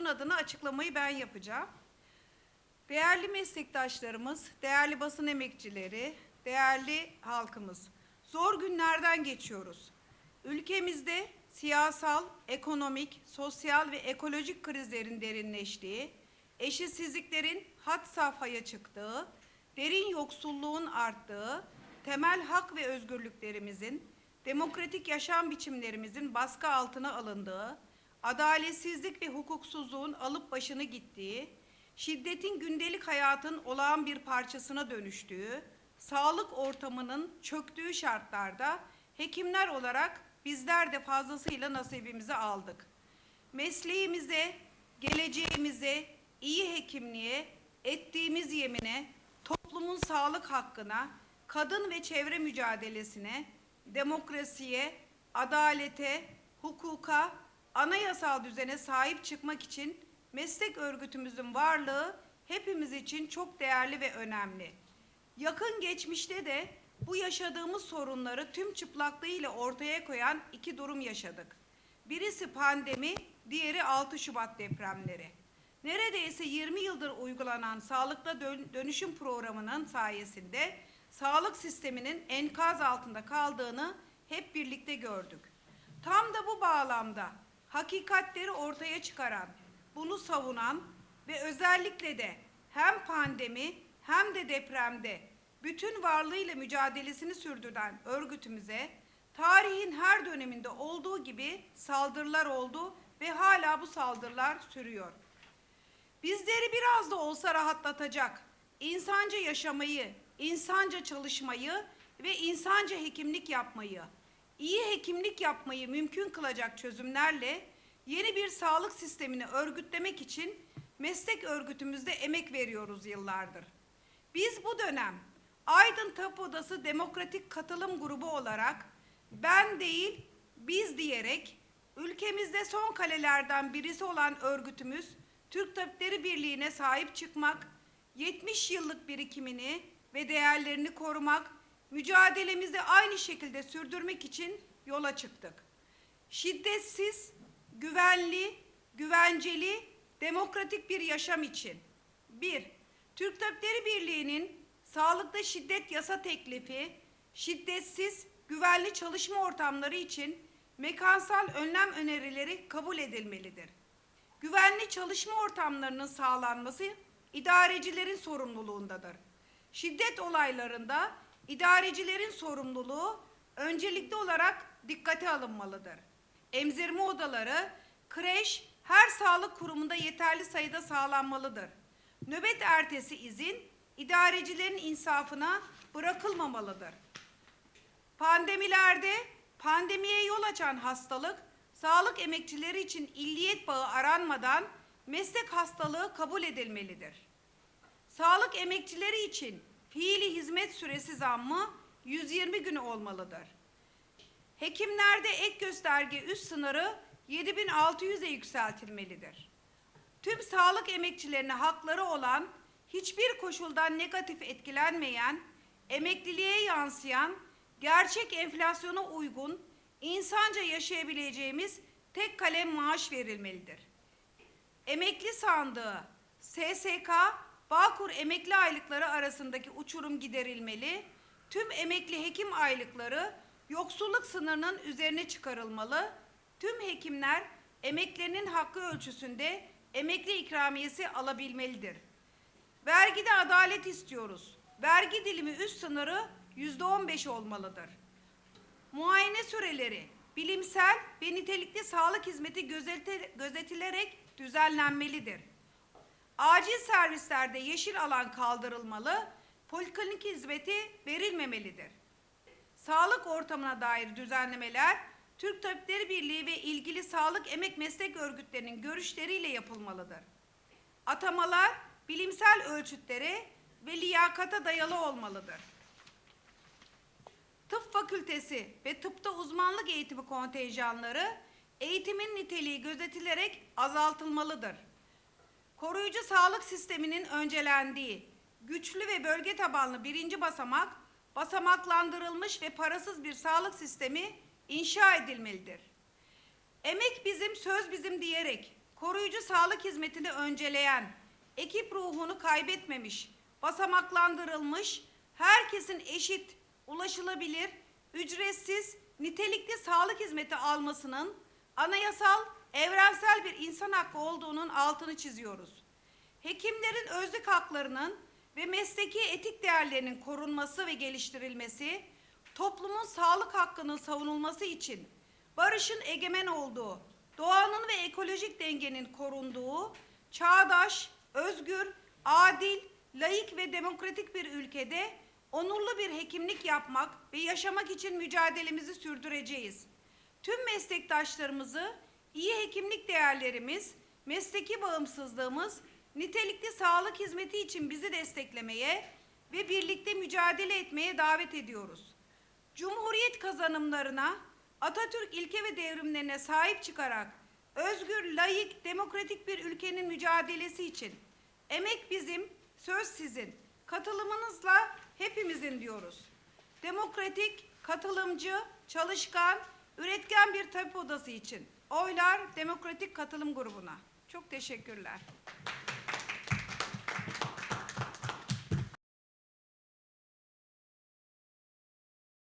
grubumuzun adına açıklamayı ben yapacağım. Değerli meslektaşlarımız, değerli basın emekçileri, değerli halkımız, zor günlerden geçiyoruz. Ülkemizde siyasal, ekonomik, sosyal ve ekolojik krizlerin derinleştiği, eşitsizliklerin had safhaya çıktığı, derin yoksulluğun arttığı, temel hak ve özgürlüklerimizin, demokratik yaşam biçimlerimizin baskı altına alındığı, adaletsizlik ve hukuksuzluğun alıp başını gittiği, şiddetin gündelik hayatın olağan bir parçasına dönüştüğü, sağlık ortamının çöktüğü şartlarda hekimler olarak bizler de fazlasıyla nasibimizi aldık. Mesleğimize, geleceğimize, iyi hekimliğe, ettiğimiz yemine, toplumun sağlık hakkına, kadın ve çevre mücadelesine, demokrasiye, adalete, hukuka, anayasal düzene sahip çıkmak için meslek örgütümüzün varlığı hepimiz için çok değerli ve önemli. Yakın geçmişte de bu yaşadığımız sorunları tüm çıplaklığıyla ortaya koyan iki durum yaşadık. Birisi pandemi, diğeri 6 Şubat depremleri. Neredeyse 20 yıldır uygulanan sağlıkta dön- dönüşüm programının sayesinde sağlık sisteminin enkaz altında kaldığını hep birlikte gördük. Tam da bu bağlamda hakikatleri ortaya çıkaran, bunu savunan ve özellikle de hem pandemi hem de depremde bütün varlığıyla mücadelesini sürdüren örgütümüze tarihin her döneminde olduğu gibi saldırılar oldu ve hala bu saldırılar sürüyor. Bizleri biraz da olsa rahatlatacak, insanca yaşamayı, insanca çalışmayı ve insanca hekimlik yapmayı, iyi hekimlik yapmayı mümkün kılacak çözümlerle yeni bir sağlık sistemini örgütlemek için meslek örgütümüzde emek veriyoruz yıllardır. Biz bu dönem Aydın Tıp Odası Demokratik Katılım Grubu olarak ben değil biz diyerek ülkemizde son kalelerden birisi olan örgütümüz Türk Tabipleri Birliği'ne sahip çıkmak, 70 yıllık birikimini ve değerlerini korumak, mücadelemizi aynı şekilde sürdürmek için yola çıktık. Şiddetsiz, güvenli, güvenceli, demokratik bir yaşam için. 1. Türk Tabipleri Birliği'nin sağlıkta şiddet yasa teklifi, şiddetsiz, güvenli çalışma ortamları için mekansal önlem önerileri kabul edilmelidir. Güvenli çalışma ortamlarının sağlanması idarecilerin sorumluluğundadır. Şiddet olaylarında idarecilerin sorumluluğu öncelikli olarak dikkate alınmalıdır. Emzirme odaları, kreş her sağlık kurumunda yeterli sayıda sağlanmalıdır. Nöbet ertesi izin idarecilerin insafına bırakılmamalıdır. Pandemilerde pandemiye yol açan hastalık, sağlık emekçileri için illiyet bağı aranmadan meslek hastalığı kabul edilmelidir. Sağlık emekçileri için fiili hizmet süresi zammı 120 gün olmalıdır. Hekimlerde ek gösterge üst sınırı 7600'e yükseltilmelidir. Tüm sağlık emekçilerine hakları olan, hiçbir koşuldan negatif etkilenmeyen, emekliliğe yansıyan, gerçek enflasyona uygun, insanca yaşayabileceğimiz tek kalem maaş verilmelidir. Emekli sandığı, SSK, Bağkur emekli aylıkları arasındaki uçurum giderilmeli, tüm emekli hekim aylıkları yoksulluk sınırının üzerine çıkarılmalı, tüm hekimler emeklerinin hakkı ölçüsünde emekli ikramiyesi alabilmelidir. Vergide adalet istiyoruz. Vergi dilimi üst sınırı yüzde on beş olmalıdır. Muayene süreleri bilimsel ve nitelikli sağlık hizmeti gözetilerek düzenlenmelidir. Acil servislerde yeşil alan kaldırılmalı, poliklinik hizmeti verilmemelidir. Sağlık ortamına dair düzenlemeler Türk Tabipleri Birliği ve ilgili sağlık emek meslek örgütlerinin görüşleriyle yapılmalıdır. Atamalar bilimsel ölçütlere ve liyakata dayalı olmalıdır. Tıp fakültesi ve tıpta uzmanlık eğitimi kontenjanları eğitimin niteliği gözetilerek azaltılmalıdır. Koruyucu sağlık sisteminin öncelendiği güçlü ve bölge tabanlı birinci basamak basamaklandırılmış ve parasız bir sağlık sistemi inşa edilmelidir. Emek bizim, söz bizim diyerek koruyucu sağlık hizmetini önceleyen, ekip ruhunu kaybetmemiş, basamaklandırılmış, herkesin eşit, ulaşılabilir, ücretsiz, nitelikli sağlık hizmeti almasının anayasal, evrensel bir insan hakkı olduğunun altını çiziyoruz. Hekimlerin özlük haklarının ve mesleki etik değerlerinin korunması ve geliştirilmesi, toplumun sağlık hakkının savunulması için barışın egemen olduğu, doğanın ve ekolojik dengenin korunduğu, çağdaş, özgür, adil, laik ve demokratik bir ülkede onurlu bir hekimlik yapmak ve yaşamak için mücadelemizi sürdüreceğiz. Tüm meslektaşlarımızı iyi hekimlik değerlerimiz, mesleki bağımsızlığımız, nitelikli sağlık hizmeti için bizi desteklemeye ve birlikte mücadele etmeye davet ediyoruz. Cumhuriyet kazanımlarına, Atatürk ilke ve devrimlerine sahip çıkarak özgür, layık, demokratik bir ülkenin mücadelesi için emek bizim, söz sizin. Katılımınızla hepimizin diyoruz. Demokratik, katılımcı, çalışkan, üretken bir tabip odası için oylar Demokratik Katılım Grubu'na. Çok teşekkürler.